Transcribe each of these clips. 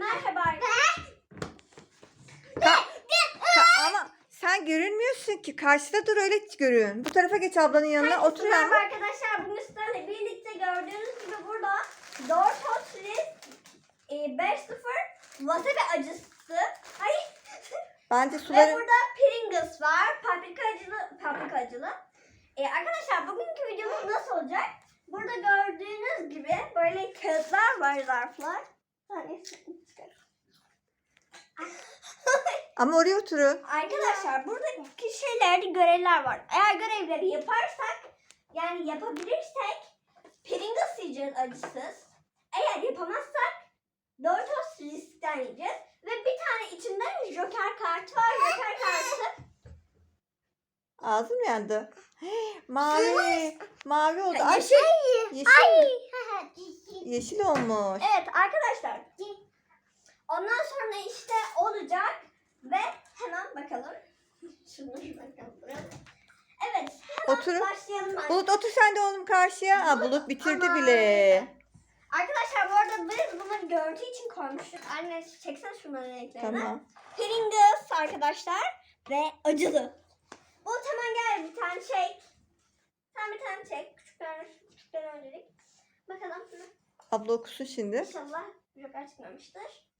merhaba. Ka- ka- ama sen görünmüyorsun ki. Karşıda dur öyle görün. Bu tarafa geç ablanın yanına. Otur merhaba arkadaşlar. Bugün sizlerle birlikte gördüğünüz gibi burada Doritos Ritz e, 5-0 wasabi acısı. Ay. Bence Ve suları... burada Pringles var. Paprika acılı. Paprika acılı. E, arkadaşlar bugünkü videomuz nasıl olacak? Burada gördüğünüz gibi böyle kağıtlar var zarflar. Hani Ama oraya oturun. Arkadaşlar buradaki şeylerde görevler var. Eğer görevleri yaparsak yani yapabilirsek Pringles yiyeceğiz acısız. Eğer yapamazsak Doritos Risk'ten yiyeceğiz. Ve bir tane içinden Joker kartı var. Joker kartı Ağzım yandı. Mavi. Mavi oldu. Ay, yeşil. yeşil. Yeşil olmuş. Evet arkadaşlar. Ondan sonra işte olacak ve hemen bakalım. Evet hemen Oturun. başlayalım. Bulut otur sen de oğlum karşıya. Aa, Bulut bitirdi bile. Arkadaşlar bu arada biz bunları gördüğü için koymuştuk. Anne çeksene şunların renklerini. Tamam. Pringles arkadaşlar ve acılı. Bu hemen gel bir tane çek. Sen bir tane çek. Küçükler, küçükler öncelik. Bakalım. Abla okusun şimdi. İnşallah joker çıkmamıştır.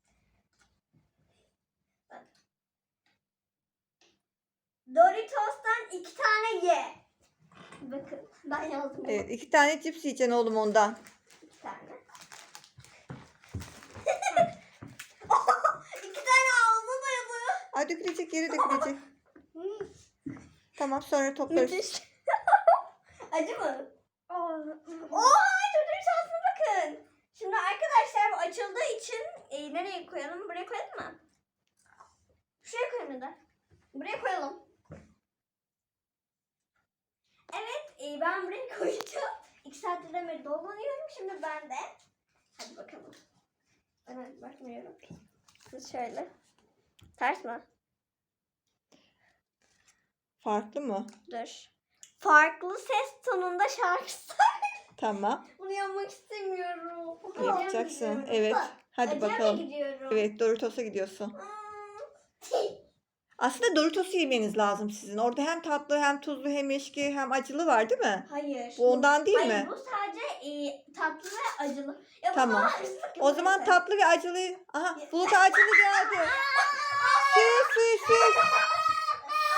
Bak. Doritos'tan iki tane ye. Bakın ben yazdım. Evet iki tane cips yiyeceksin oğlum ondan. İki tane. iki tane ağzına dayadı. Ay dökülecek yere dökülecek. Tamam sonra toplarız. Müthiş. Acı mı? Oha çocuğun şansına bakın. Şimdi arkadaşlar bu açıldığı için e, nereye koyalım? Buraya koyalım mı? Şuraya koyalım da. Buraya koyalım. Evet e, ben buraya koyacağım. İki saattir de beri dolanıyorum. Şimdi ben de. Hadi bakalım. Ben bakmıyorum. Siz şöyle. Ters mi? Farklı mı? Dur. Farklı ses tonunda şarkı söyle. Tamam. Bunu yapmak istemiyorum. Yapacaksın. Evet. Hadi mı bakalım. gidiyorum? Evet Doritos'a gidiyorsun. Hmm. Aslında Doritos'u yemeniz lazım sizin. Orada hem tatlı hem tuzlu hem eşki hem acılı var değil mi? Hayır. Bu ondan değil Hayır, mi? bu sadece e, tatlı ve acılı. Ya bu Tamam. O zaman tatlı ve acılı. Aha Bulut'a acılı geldi. Suyu.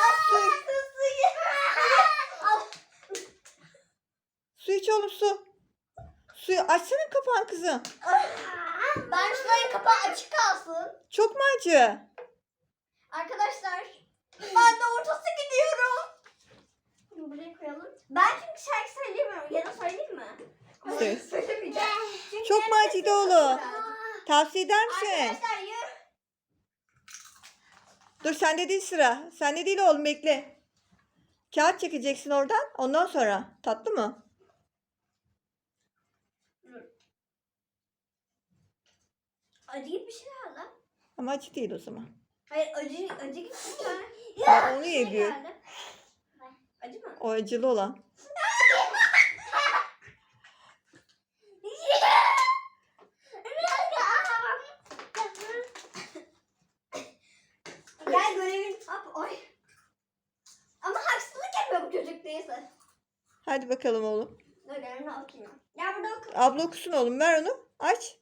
Aslı suyu. Al. Su iç oğlum su. Suyu açsana kapağın kızım. Ben şurayı kapağı açık kalsın. Çok mu acı? Arkadaşlar ben de ortası gidiyorum. Bunu buraya koyalım. Ben çünkü şarkı söyleyemiyorum. Ya da söyleyeyim mi? Söyle. Söylemeyeceğim. Çünkü Çok mu acıydı oğlum? Tavsiye eder misin? Arkadaşlar yürü. Dur sende değil sıra. Sende değil oğlum bekle. Kağıt çekeceksin oradan. Ondan sonra. Tatlı mı? Acı bir şey var lan. Ama acı değil o zaman. Hayır acı acı gibi bir tane. Ya onu ye bir. geldi. Acı mı? O acılı olan. Gel görevin. Hop oy. Ama haksızlık yapıyor bu çocuk neyse. Hadi bakalım oğlum. Görevini okuyayım. Gel burada oku. Abla okusun oğlum. Ver onu. Aç.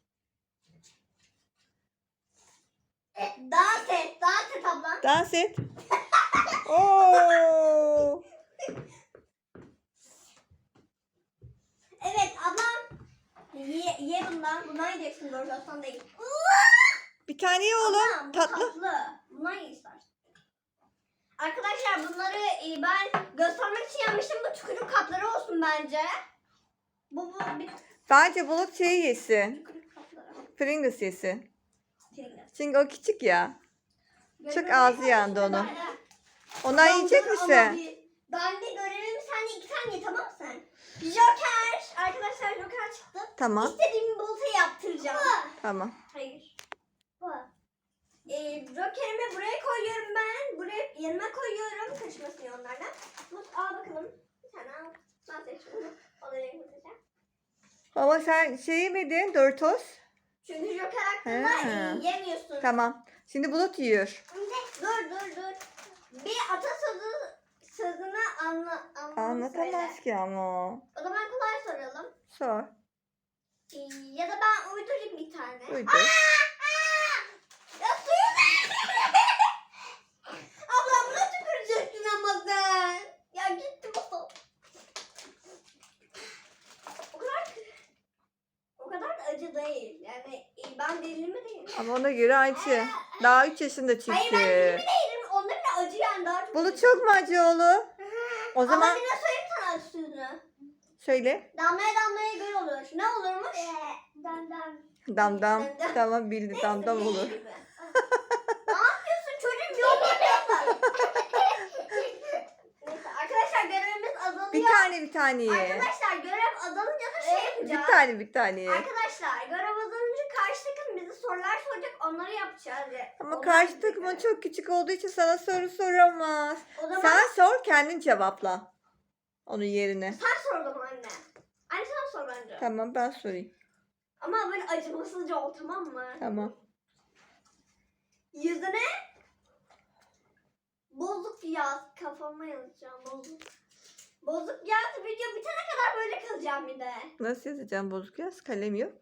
Dans et. Dans et ablam. Dans et. Oo. Evet ablam. Ye, ye bundan. Bundan yiyeceksin doğru aslan değil. Bir tane ye oğlum. Ablam, bu Tatlı. tatlı. Bundan ye istersen. Arkadaşlar bunları e, ben göstermek için yapmıştım. Bu tükürük kapları olsun bence. Bu bu bir Bence bulut şeyi yesin. tükürük kapları. Pringles yesin. Çünkü o küçük ya. Çok ağzı yandı. Ondan Tamam, yiyecek misin? Ben de görevim sen de iki tane ye tamam mı sen? Joker. Arkadaşlar Joker çıktı. Tamam. İstediğim bulutayı yaptıracağım. Tamam. Hayır. Bu. Ee, Joker'imi buraya koyuyorum ben. Buraya yanıma koyuyorum. Kaçmasın onlardan. Bulut al bakalım. Bir tane al. Ben seçtim. Onları yapacağım. Ama sen şey yemedin Doritos. Çünkü joker hakkında e, yemiyorsun. Tamam. Şimdi Bulut yiyor. Dur dur dur. Bir atasözü sözünü anla, anla Anlatamaz söyle. ki ama. O zaman kolay soralım. Sor. Ee, ya da ben uydurayım bir tane. Uydur. Ya suyu Ablam nasıl tüküreceksin ama sen? Ya gitti bu. O kadar o kadar da acı değil. Yani e, ben delili değilim. Ama acı. Daha 3 yaşında çünkü. Hayır ben delili değilim. Onların da acı yani daha çok. Bulut çok mu acı oğlum? O Ama zaman bir de söyleyeyim sana acı sözünü. söyle. Damlaya damlaya göl olur. Ne olurmuş? Dam dam. Dam dam. Dam. Tamam bildi dam dam olur. ne yapıyorsun çocuğum. Neyse arkadaşlar görevimiz azalıyor. Bir tane bir tane ye. Arkadaşlar görev azalınca da şey Bir yapacağız. tane bir tane ye. Arkadaşlar görev azalınca karşı takım bize sorular soracak onları yapacağız. Ama Onlar karşı takımın çok küçük olduğu için sana soru soramaz. O zaman Sen sen, sor kendin cevapla. Onun yerine. sor o zaman anne. Anne sen sor bence. Tamam ben sorayım. Ama böyle acımasızca ol tamam mı? Tamam. Yüzüne bozuk yaz. Kafama yazacağım bozuk. Bozuk yaz video bitene kadar böyle kalacağım bir de. Nasıl yazacağım bozuk yaz? Kalem yok.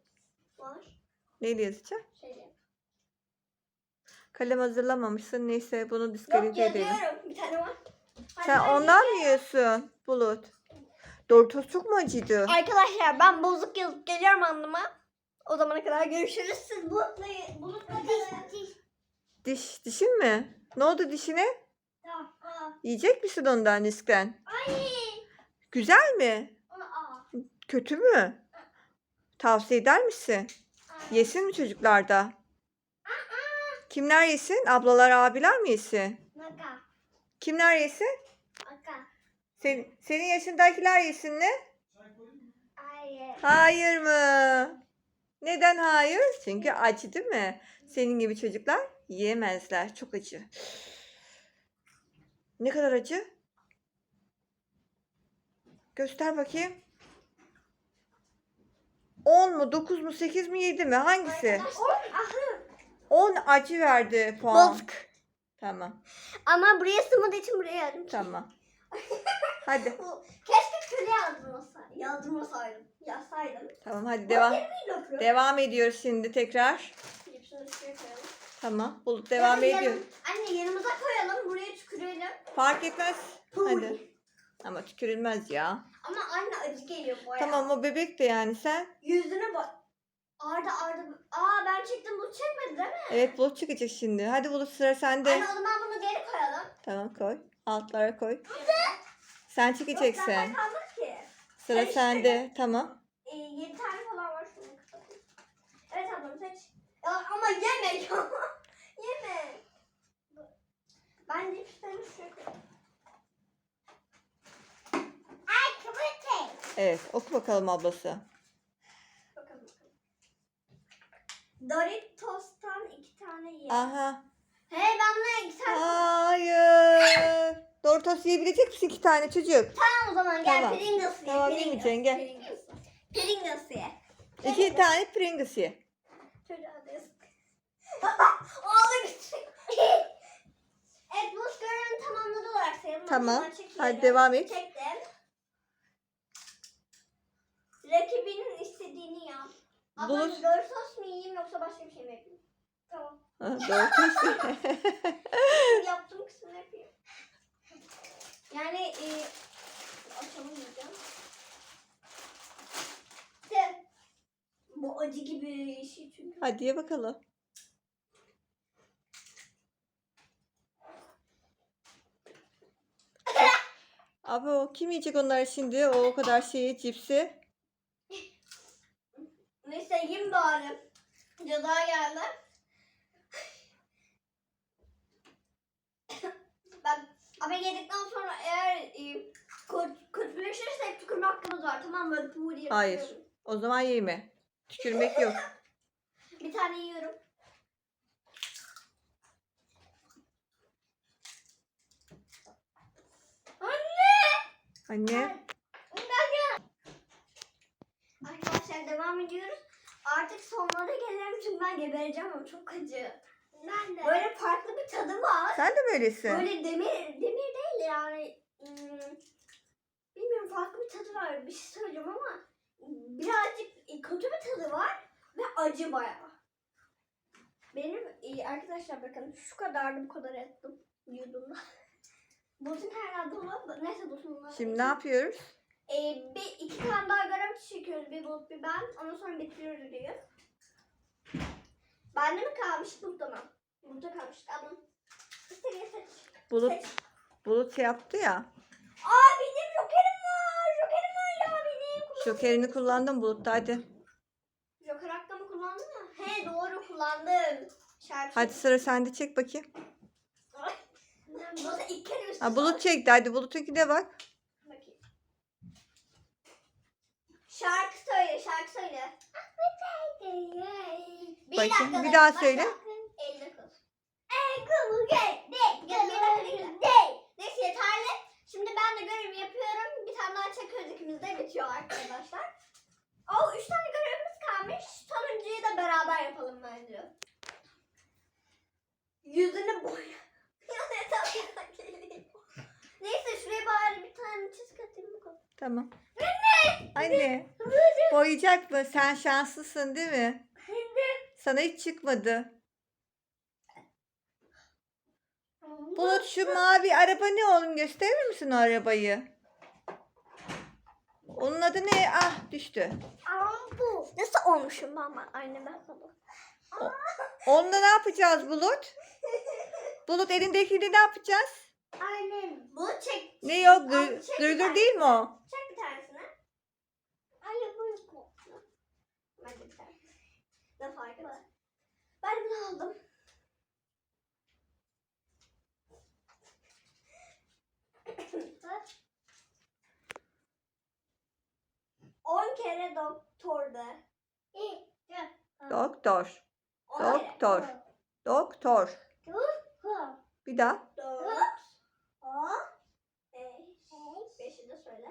Var. Neyle yazacağım? Şöyle. Kalem hazırlamamışsın. Neyse bunu Yok diskalifiye edelim. yazıyorum. Bir tane var. Hadi Sen ben ondan mı yazıyorum. yiyorsun Bulut? Doritos çok mu acıydı? Arkadaşlar ben bozuk yazıp geliyorum anlıma. O zamana kadar görüşürüz. Siz bulutla, bulutla kalın. Diş, dişin mi? Ne oldu dişine? Tamam. Yiyecek misin ondan diskten? Ay. Güzel mi? Aa. Kötü mü? Tavsiye eder misin? Yesin mi çocuklar da? Kimler yesin? Ablalar, abiler mi yesin? Maka. Kimler yesin? Maka. Sen, senin yaşındakiler yesin mi? Hayır. Hayır mı? Neden hayır? Çünkü acı değil mi? Senin gibi çocuklar yiyemezler. Çok acı. Ne kadar acı? Göster bakayım. 10 mu, 9 mu, 8 mi, 7 mi? Hangisi? Ahı. 10 acı verdi puan. Bozuk. Tamam, Ama buraya sığmadığı için buraya yazdım. tamam. Hadi. Keşke köle yazdırmasaydım. Yazdırmasaydım. Yazsaydım. Tamam hadi devam. Devam. Ediyoruz şimdi tekrar. Tamam. Bulut devam Ya da ediyor. Anne yanımıza koyalım. Buraya tükürelim. Fark etmez. Hadi. Ama tükürülmez ya. Ama acı geliyor baya. Tamam o bebek de yani sen. Yüzüne bak. Arda arda. Aa ben çektim bu çekmedi değil mi? Evet bulut çıkacak şimdi. Hadi bulut sıra sende. Anne o zaman bunu geri koyalım. Tamam koy. Altlara koy. Sen Yok çekeceksin. kalmadı ki. Sıra Karıştır. sende. Tamam. Ee, 7 tane falan var şunu kapatayım. Evet ablam seç. Ya, ama yeme ya. yeme. Ben cipsleri şuraya Evet oku bakalım ablası. Doritos'tan iki tane ye. Aha. Hey ben buna iki tane. Hayır. Doritos yiyebilecek misin iki tane çocuk? Tamam o zaman gel Tamam. Pringles ye. Tamam, yemeyeceksin, gel. Pringles. Pringles ye. İki tane Pringles ye. Çocuğa da yazık. Ağlı gidecek. evet bu görevini tamamladı olarak sayalım. O Tamam. Hadi devam et. Çektim. Rakibinin istediğini yap. Ablam Bulut. Doritos mu yiyeyim yoksa başka bir şey mi yapayım? Tamam. Ha, Doritos. Yaptığım kısmını yapayım. Yani e, diyeceğim. İşte, bu acı gibi bir şey çünkü. Hadi ye bakalım. Abi o kim yiyecek onlar şimdi? O o kadar şeyi, cipsi. Neyse yiyeyim bari. Ceza geldi. ben ama yedikten sonra eğer e, kö- kötüleşirsek tükürme hakkımız var. Tamam mı? Böyle puri yapıyorum. Hayır. O zaman yeme. Tükürmek yok. Bir tane yiyorum. Anne! Anne. Arkadaşlar devam ediyoruz. Artık sonlara gelirim çünkü ben gebereceğim ama çok acı. Ben de. Böyle farklı bir tadı var. Sen de böylesin. Böyle demir demir değil yani. hmm, bilmiyorum farklı bir tadı var. Bir şey söyleyeceğim ama birazcık kötü bir tadı var ve acı bayağı. Benim e, arkadaşlar bakın şu kadardı bu kadar ettim yudumda. Butun herhalde olan neyse butun Şimdi ne yapıyoruz? E, bir iki tane daha görüntü çekiyoruz bir bulut bir ben. Ondan sonra bitiriyoruz diyor. Bende mi kalmış bulutta mı? Bulutta kalmış. Alın. İstediğin seç. Bulut Seç. Bulut yaptı ya. Aa benim jokerim var. Jokerim var ya benim. Jokerini kullandım Bulut'ta hadi. Joker hakkımı kullandın mı? He doğru kullandım. Şarkı. Hadi sıra sende çek bakayım. Bu da ilk kere Ha, Bulut çekti hadi Bulut'unkine bak. Şarkı söyle, şarkı söyle. Bir Bakayım, dakika bir da- daha söyle. 59. Ey kulu gel, de, gel, gel, gel, de. Neyse yeterli. Şimdi ben de görevimi yapıyorum. Bir tane daha çekiyoruz ikimiz de bitiyor arkadaşlar. Oh, üç tane görevimiz kalmış. Sonuncuyu da beraber yapalım bence. Yüzünü boya. Ya ne tatlı geliyor. Neyse şuraya bari bir tane çizik atayım bu kadar. Tamam. Anne. Boyayacak mı? Sen şanslısın değil mi? Sana hiç çıkmadı. Bulut şu mavi araba ne oğlum gösterir misin o arabayı? Onun adı ne? Ah düştü. bu. Nasıl olmuşum ben aynı ben sana. Onunla ne yapacağız Bulut? Bulut elindekini ne yapacağız? Annem. Bu çek. Ne yok? Al, Gır, gırgır değil mi o? Çek bir tanesini. Anne bu yok. Hadi bir tane. Ne fark eder? Ben bunu aldım. On kere doktor de. Doktor. On kere. Doktor. Doktor. Bir daha. Dört. On. Beş. Beşi de söyle.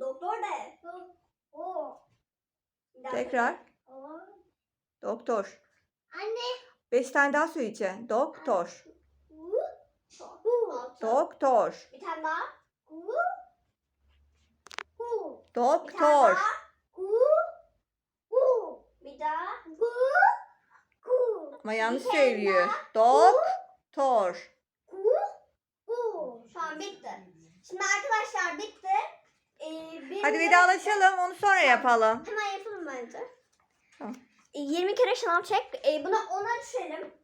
Doktor de. Daha Tekrar. Doktor. Anne. Beş tane daha söyleyeceğim. Doktor. Doktor. Bir tane daha. Doktor. Bir daha. Ama yanlış söylüyor. Doktor. An bitti. Şimdi arkadaşlar bitti. Ee, Hadi vedalaşalım. Onu sonra yapalım. Hemen yapalım bence. Tamam. Ee, 20 kere şınav çek. Ee, buna 10'a düşelim.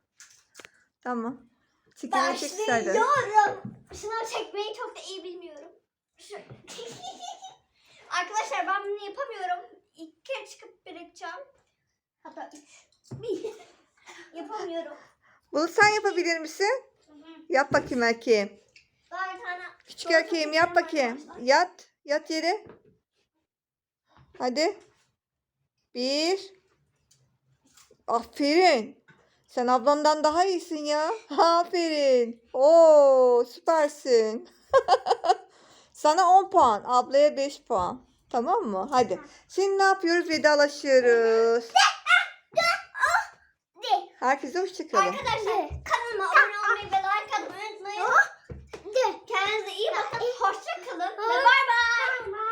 Tamam. Çikini çek hadi. Başlıyorum. Şınav çekmeyi çok da iyi bilmiyorum. Arkadaşlar ben bunu yapamıyorum. İlk kere çıkıp bırakacağım. Hatta üç. Yapamıyorum. Bunu sen yapabilir misin? Yap bakayım erkeğim. Daha bir tane. Küçük erkeğim yap bakayım. Yat. Yat yere. Hadi. Bir. Aferin. Sen ablandan daha iyisin ya. Aferin. Oo süpersin. Sana 10 puan. Ablaya 5 puan. Tamam mı? Hadi. Şimdi ne yapıyoruz? Vedalaşıyoruz. Herkese hoşçakalın. Arkadaşlar kanalıma abone olmayı ve like atmayı unutmayın. Kendinize iyi bakın. Hoşça kalın. Ve bay bay.